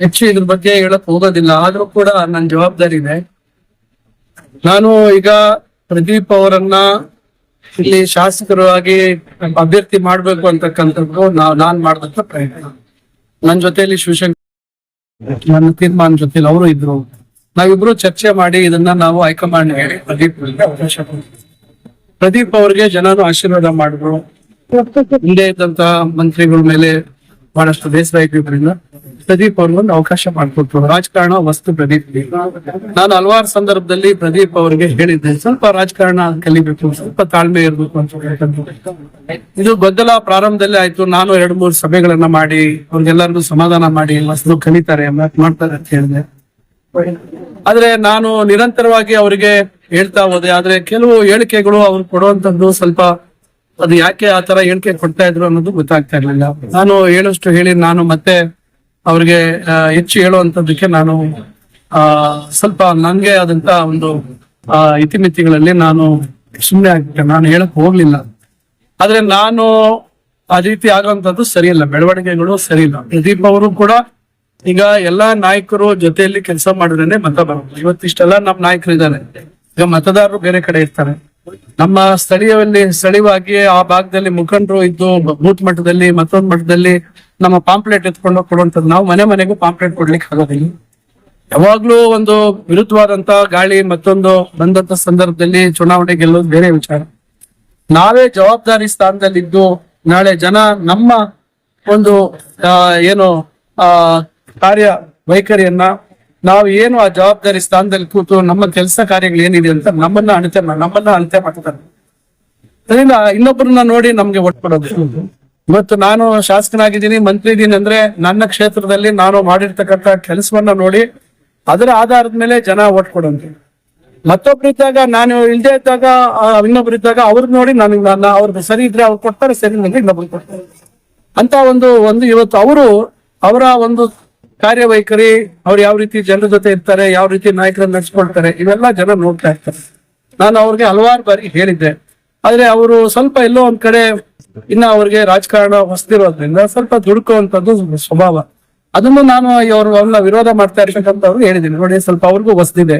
ಹೆಚ್ಚು ಇದ್ರ ಬಗ್ಗೆ ಹೇಳಕ್ ಹೋಗೋದಿಲ್ಲ, ಆದ್ರೂ ಕೂಡ ನನ್ನ ಜವಾಬ್ದಾರಿ ಇದೆ. ನಾನು ಈಗ ಪ್ರದೀಪ್ ಅವರನ್ನ ಇಲ್ಲಿ ಶಾಸಕರು ಆಗಿ ಅಭ್ಯರ್ಥಿ ಮಾಡ್ಬೇಕು ಅಂತಕ್ಕಂಥದ್ದು ನಾವ್, ನಾನ್ ಮಾಡಿದಂತ ಪ್ರಯತ್ನ. ನನ್ ಜೊತೆಯಲ್ಲಿ ಶಿವಶಂಕರ್ ನನ್ನ ತೀರ್ಮಾನ ಜೊತೆಲಿ ಅವರು ಇದ್ರು. ನಾವಿಬ್ರು ಚರ್ಚೆ ಮಾಡಿ ಇದನ್ನ ನಾವು ಹೈಕಮಾಂಡ್ ಹೇಳಿ ಪ್ರದೀಪ್ ಅವಕಾಶ. ಪ್ರದೀಪ್ ಅವ್ರಿಗೆ ಜನರು ಆಶೀರ್ವಾದ ಮಾಡಿದ್ರು ಹಿಂದೆ ಇದ್ದಂತಹ ಮಂತ್ರಿಗಳ ಮೇಲೆ ಬಹಳಷ್ಟು ಬೇಸರ ಇದ್ದಿದ್ರಿಂದ ಪ್ರದೀಪ್ ಅವ್ರಿಗೊಂದು ಅವಕಾಶ ಮಾಡಿಕೊಟ್ರು. ರಾಜಕಾರಣ ವಸ್ತು ಪ್ರದೀಪ್. ನಾನು ಹಲವಾರು ಸಂದರ್ಭದಲ್ಲಿ ಪ್ರದೀಪ್ ಅವರಿಗೆ ಹೇಳಿದ್ದೆ, ಸ್ವಲ್ಪ ರಾಜಕಾರಣ ಕಲಿಬೇಕು, ಸ್ವಲ್ಪ ತಾಳ್ಮೆ ಇರ್ಬೇಕು ಅಂತ. ಇದು ಗೊದ್ದಲ ಪ್ರಾರಂಭದಲ್ಲಿ ಆಯ್ತು. ನಾನು ಎರಡು ಮೂರು ಸಭೆಗಳನ್ನ ಮಾಡಿ ಅವ್ರಿಗೆಲ್ಲರಿಗೂ ಸಮಾಧಾನ ಮಾಡಿ, ವಸ್ತು ಕಲಿತಾರೆ ಮಾಡ್ತಾರೆ ಅಂತ ಹೇಳಿದೆ. ಆದ್ರೆ ನಾನು ನಿರಂತರವಾಗಿ ಅವರಿಗೆ ಹೇಳ್ತಾ ಹೋದೆ. ಆದ್ರೆ ಕೆಲವು ಹೇಳಿಕೆಗಳು ಅವ್ರು ಕೊಡುವಂತದ್ದು ಸ್ವಲ್ಪ ಅದು ಯಾಕೆ ಆ ತರ ಹೇಳಿಕೆ ಕೊಡ್ತಾ ಇದ್ರು ಅನ್ನೋದು ಗೊತ್ತಾಗ್ತಾ ಇರ್ಲಿಲ್ಲ. ನಾನು ಹೇಳೋಷ್ಟು ಹೇಳಿ ನಾನು ಮತ್ತೆ ಅವ್ರಿಗೆ ಹೆಚ್ಚು ಹೇಳುವಂತದಕ್ಕೆ ನಾನು ಆ ಸ್ವಲ್ಪ ನನ್ಗೆ ಆದಂತ ಒಂದು ಆ, ಇತಿಮಿತಿಗಳಲ್ಲಿ ನಾನು ಸುಮ್ಮನೆ ಆಗ್ಬಿಟ್ಟೆ. ನಾನು ಹೇಳಕ್ ಹೋಗ್ಲಿಲ್ಲ. ಆದ್ರೆ ನಾನು ಆ ರೀತಿ ಆಗುವಂತದ್ದು ಸರಿಯಿಲ್ಲ. ಬೆಳವಣಿಗೆಗಳು ಸರಿಯಿಲ್ಲ. ಪ್ರದೀಪ್ ಅವರು ಕೂಡ ಈಗ ಎಲ್ಲಾ ನಾಯಕರು ಜೊತೆಯಲ್ಲಿ ಕೆಲಸ ಮಾಡಿದ್ರೆ ಮತ ಬರೋದು. ಇವತ್ತಿಷ್ಟೆಲ್ಲ ನಮ್ಮ ನಾಯಕರು ಇದ್ದಾರೆ ಈಗ ಮತದಾರರು ಬೇರೆ ಕಡೆ ಇರ್ತಾರೆ. ನಮ್ಮ ಸ್ಥಳೀಯದಲ್ಲಿ ಸ್ಥಳೀಯವಾಗಿ ಆ ಭಾಗದಲ್ಲಿ ಮುಖಂಡರು ಇದ್ದು ಬೂತ್ ಮಟ್ಟದಲ್ಲಿ ಮತ್ತೊಂದು ಮಟ್ಟದಲ್ಲಿ ನಮ್ಮ ಪಾಂಪ್ಲೆಟ್ ಎತ್ಕೊಂಡು ಕೊಡುವಂಥದ್ದು. ನಾವು ಮನೆ ಮನೆಗೂ ಪಾಂಪ್ಲೆಟ್ ಕೊಡ್ಲಿಕ್ಕೆ ಆಗೋದಿಲ್ಲ. ಯಾವಾಗ್ಲೂ ಒಂದು ವಿರುದ್ಧವಾದಂತ ಗಾಳಿ ಮತ್ತೊಂದು ಬಂದಂತ ಸಂದರ್ಭದಲ್ಲಿ ಚುನಾವಣೆ ಗೆಲ್ಲೋದು ಬೇರೆ ವಿಚಾರ. ನಾವೇ ಜವಾಬ್ದಾರಿ ಸ್ಥಾನದಲ್ಲಿದ್ದು ನಾಳೆ ಜನ ನಮ್ಮ ಒಂದು ಏನು ಕಾರ್ಯ ವೈಖರಿಯನ್ನ ನಾವು ಏನು ಆ ಜವಾಬ್ದಾರಿ ಸ್ಥಾನದಲ್ಲಿ ಕೂತು ನಮ್ಮ ಕೆಲಸ ಕಾರ್ಯಗಳು ಏನಿದೆ ಅಂತ ನಮ್ಮನ್ನ ಅಳತೆ ನಮ್ಮನ್ನ ಅಳತೆ ಮಾಡ್ತಾರೆ. ಅದರಿಂದ ಇನ್ನೊಬ್ಬರನ್ನ ನೋಡಿ ನಮ್ಗೆ ಒಟ್ಟು ಕೊಡೋದು. ಇವತ್ತು ನಾನು ಶಾಸಕನಾಗಿದ್ದೀನಿ, ಮಂತ್ರಿ ಇದ್ದೀನಿ ಅಂದ್ರೆ ನನ್ನ ಕ್ಷೇತ್ರದಲ್ಲಿ ನಾನು ಮಾಡಿರ್ತಕ್ಕಂತ ಕೆಲಸವನ್ನ ನೋಡಿ ಅದರ ಆಧಾರದ ಮೇಲೆ ಜನ ಓಟ್ ಕೊಡೋದು. ಮತ್ತೊಬ್ರು ಇದ್ದಾಗ ನಾನು ಇಲ್ದೇ ಇದ್ದಾಗ ಇದ್ದಾಗ ಅವ್ರನ್ನ ನೋಡಿ ನನಗೆ ನನ್ನ ಅವ್ರಿಗೆ ಸರಿ ಇದ್ರೆ ಅವ್ರು ಕೊಡ್ತಾರೆ, ಸರಿ ನನಗೆ ಇನ್ನೊಬ್ರು ಕೊಡ್ತಾರೆ. ಅಂತ ಒಂದು ಒಂದು ಇವತ್ತು ಅವರು ಅವರ ಒಂದು ಕಾರ್ಯವೈಖರಿ, ಅವ್ರು ಯಾವ ರೀತಿ ಜನರ ಜೊತೆ ಇರ್ತಾರೆ, ಯಾವ ರೀತಿ ನಾಯಕರನ್ನ ನಡೆಸ್ಕೊಳ್ತಾರೆ, ಇವೆಲ್ಲ ಜನ ನೋಡ್ತಾ ಇರ್ತಾರೆ. ನಾನು ಅವ್ರಿಗೆ ಹಲವಾರು ಬಾರಿ ಹೇಳಿದ್ದೆ. ಆದ್ರೆ ಅವರು ಸ್ವಲ್ಪ ಎಲ್ಲೋ ಒಂದ್ ಕಡೆ ಇನ್ನ ಅವ್ರಿಗೆ ರಾಜಕಾರಣ ಹೊಸದಿರೋದ್ರಿಂದ ಸ್ವಲ್ಪ ದುಡುಕುವಂತದ್ದು ಸ್ವಭಾವ. ಅದನ್ನು ನಾನು ಅವ್ರು ಅವ್ರನ್ನ ವಿರೋಧ ಮಾಡ್ತಾ ಇರ್ತಕ್ಕಂಥವ್ರು ಹೇಳಿದ್ದೀನಿ. ನೋಡಿ, ಸ್ವಲ್ಪ ಅವ್ರಿಗೂ ಹೊಸದಿದೆ.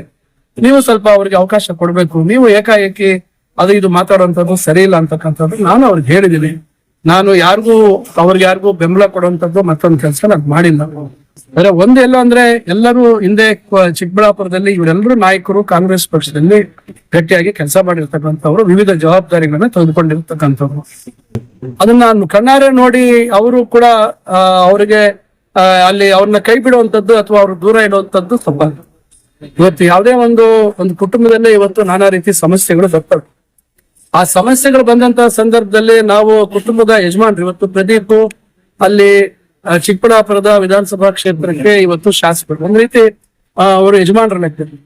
ನೀವು ಸ್ವಲ್ಪ ಅವ್ರಿಗೆ ಅವಕಾಶ ಕೊಡ್ಬೇಕು. ನೀವು ಏಕಾಏಕಿ ಅದು ಇದು ಮಾತಾಡುವಂಥದ್ದು ಸರಿ ಇಲ್ಲ ಅಂತಕ್ಕಂಥದ್ದು ನಾನು ಅವ್ರಿಗೆ ಹೇಳಿದ್ದೀನಿ. ನಾನು ಯಾರಿಗೂ, ಅವ್ರಿಗೆ ಯಾರಿಗೂ ಬೆಂಬಲ ಕೊಡುವಂಥದ್ದು ಮತ್ತೊಂದು ಕೆಲಸ ನಾನು ಮಾಡಿಲ್ಲ. ಅಂದ್ರೆ ಒಂದು ಎಲ್ಲೋ ಅಂದ್ರೆ ಎಲ್ಲರೂ ಹಿಂದೆ ಚಿಕ್ಕಬಳ್ಳಾಪುರದಲ್ಲಿ ಇವರೆಲ್ಲರೂ ನಾಯಕರು ಕಾಂಗ್ರೆಸ್ ಪಕ್ಷದಲ್ಲಿ ಗಟ್ಟಿಯಾಗಿ ಕೆಲಸ ಮಾಡಿರ್ತಕ್ಕಂಥವ್ರು, ವಿವಿಧ ಜವಾಬ್ದಾರಿಗಳನ್ನ ತೆಗೆದುಕೊಂಡಿರ್ತಕ್ಕಂಥವ್ರು. ಅದನ್ನ ನಾನು ಕಣ್ಣಾರೆ ನೋಡಿ ಅವರು ಕೂಡ ಅವರಿಗೆ ಅಲ್ಲಿ ಅವ್ರನ್ನ ಕೈ ಬಿಡುವಂತದ್ದು ಅಥವಾ ಅವ್ರ ದೂರ ಇಡುವಂತದ್ದು ಸಂಬಂಧ ಇವತ್ತು ಯಾವುದೇ ಒಂದು ಒಂದು ಕುಟುಂಬದಲ್ಲೇ ಇವತ್ತು ನಾನಾ ರೀತಿ ಸಮಸ್ಯೆಗಳು ಬರ್ತವೆ. ಆ ಸಮಸ್ಯೆಗಳು ಬಂದಂತ ಸಂದರ್ಭದಲ್ಲಿ ನಾವು ಕುಟುಂಬದ ಯಜಮಾನ್ರು, ಇವತ್ತು ಪ್ರದೀಪ್, ಅಲ್ಲಿ ಚಿಕ್ಕಬಳ್ಳಾಪುರದ ವಿಧಾನಸಭಾ ಕ್ಷೇತ್ರಕ್ಕೆ ಇವತ್ತು ಶಾಸಕರು. ಒಂದ್ ರೀತಿ ಅವರು ಯಜಮಾನ್ರ ಲೆಕ್ಕದಲ್ಲಿ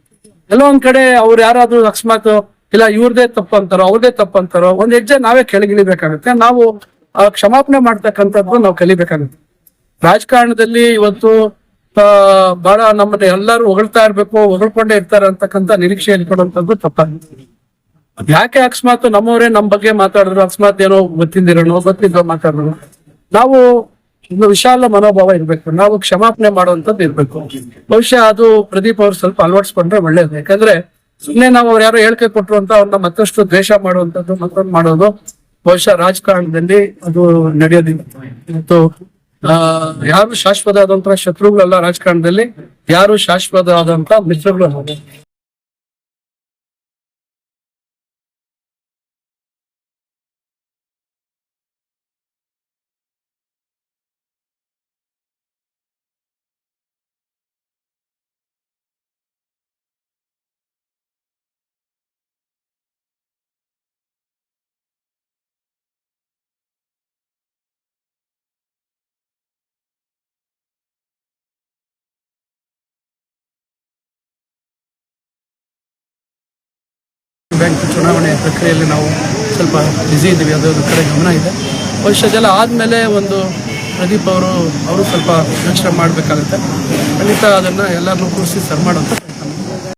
ಎಲ್ಲೋ ಒಂದ್ ಕಡೆ ಅವ್ರು ಯಾರಾದ್ರೂ ಅಕಸ್ಮಾತ್, ಇಲ್ಲ, ಇವ್ರದೇ ತಪ್ಪು ಅಂತಾರೋ, ಅವ್ರದೇ ತಪ್ಪು ಅಂತಾರೋ, ಒಂದ್ ಹೆಜ್ಜೆ ನಾವೇ ಕೆಳಗಿಳಿಬೇಕಾಗತ್ತೆ. ನಾವು ಕ್ಷಮಾಪಣೆ ಮಾಡ್ತಕ್ಕಂಥದ್ದು ನಾವು ಕಲಿಬೇಕಾಗತ್ತೆ. ರಾಜಕಾರಣದಲ್ಲಿ ಇವತ್ತು ಬಹಳ ನಮ್ಮನ್ನ ಎಲ್ಲರೂ ಹೊಗಳ್ತಾ ಇರ್ಬೇಕು, ಹೊಗಳ್ಕೊಂಡೇ ಇರ್ತಾರೆ ಅಂತಕ್ಕಂಥ ನಿರೀಕ್ಷೆ ಇಟ್ಕೊಳ್ಳುವಂಥದ್ದು ತಪ್ಪಾಗುತ್ತೆ ಯಾಕೆ ಅಕಸ್ಮಾತ್ ನಮ್ಮವರೇ ನಮ್ಮ ಬಗ್ಗೆ ಮಾತಾಡಿದ್ರು, ಅಕಸ್ಮಾತ್ ಏನೋ ಗೊತ್ತಿದ್ದಿರೋನು ಗೊತ್ತಿದ್ದೋ ಮಾತಾಡೋಣ ನಾವು ಒಂದು ವಿಶಾಲ ಮನೋಭಾವ ಇರ್ಬೇಕು. ನಾವು ಕ್ಷಮಾಪಣೆ ಮಾಡುವಂತದ್ದು ಇರ್ಬೇಕು. ಬಹುಶಃ ಅದು ಪ್ರದೀಪ್ ಅವ್ರು ಸ್ವಲ್ಪ ಅಳವಡಿಸ್ಕೊಂಡ್ರೆ ಒಳ್ಳೇದು. ಯಾಕಂದ್ರೆ ಸುಮ್ಮನೆ ನಾವು ಅವ್ರು ಯಾರೋ ಹೇಳಿಕೆ ಕೊಟ್ರು ಅಂತ ಅವ್ರನ್ನ ಮತ್ತಷ್ಟು ದ್ವೇಷ ಮಾಡುವಂತದ್ದು ಮತ್ತೊಂದು ಮಾಡೋದು ಬಹುಶಃ ರಾಜಕಾರಣದಲ್ಲಿ ಅದು ನಡೆಯೋದಿಲ್ಲ. ಮತ್ತು, ಆ, ಯಾರು ಶಾಶ್ವತ ಆದಂತ ಶತ್ರುಗಳಲ್ಲ ರಾಜಕಾರಣದಲ್ಲಿ ಯಾರು ಶಾಶ್ವತ ಆದಂತ ಮಿತ್ರಗಳು ಬ್ಯಾಂಕ್ ಚುನಾವಣೆ ಪ್ರಕ್ರಿಯೆಯಲ್ಲಿ ನಾವು ಸ್ವಲ್ಪ ಬ್ಯುಸಿ ಇದ್ದೀವಿ. ಅದೊಂದು ಕಡೆ ಗಮನ ಇದೆ. ಇದೆಲ್ಲ ಆದಮೇಲೆ ಒಂದು ಪ್ರದೀಪ್ ಅವರು ಅವರು ಸ್ವಲ್ಪ ಯೋಚನೆ ಮಾಡಬೇಕಾಗುತ್ತೆ. ಖಂಡಿತ ಅದನ್ನು ಎಲ್ಲರನ್ನೂ ಕೂರಿಸಿ ಸರ್ ಮಾಡುವಂಥ